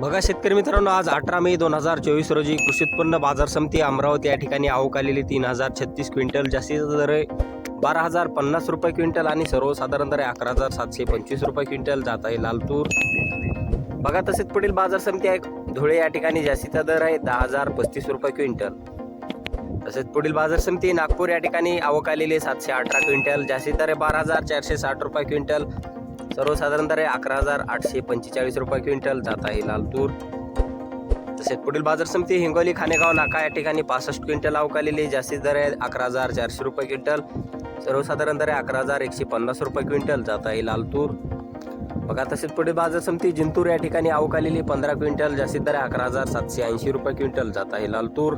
बघा शेतकरी मित्रांनो आज अठरा मे दोन हजार चोवीस रोजी कृषी उत्पन्न बाजार समिती अमरावती या ठिकाणी आवक आलेली तीन हजार छत्तीस क्विंटल जास्तीचा दर आहे बारा हजार पन्नास रुपये क्विंटल आणि सर्वसाधारण दर आहे अकरा हजार सातशे पंचवीस रुपये क्विंटल जात आहे लाल तूर बघा तसेच पुढील बाजार समिती आहे धुळे या ठिकाणी जास्तीचा दर आहे दहा हजार पस्तीस रुपये क्विंटल. तसेच पुढील बाजार समिती नागपूर या ठिकाणी आवक आलेली आहे सातशे अठरा क्विंटल जास्तीत दर आहे बारा हजार चारशे साठ रुपये क्विंटल. सर्वसाधारणतः आहे अकरा हजार आठशे पंचेचाळीस रुपये क्विंटल जात आहे लाल तूर. तसेच पुढील बाजार समिती हिंगोली खानेगाव नाका या ठिकाणी पासष्ट क्विंटल अवकालेली. जास्तीत दर आहे अकरा हजार चारशे रुपये क्विंटल. सर्वसाधारण दर आहे अकरा हजार एकशे पन्नास रुपये क्विंटल जात आहे लाल तूर. बघा तसेच पुढील बाजार समिती जिंतूर या ठिकाणी अवकालेली पंधरा क्विंटल. जास्तीत दर अकरा हजार सातशे ऐंशी रुपये क्विंटल जात आहे लाल तूर.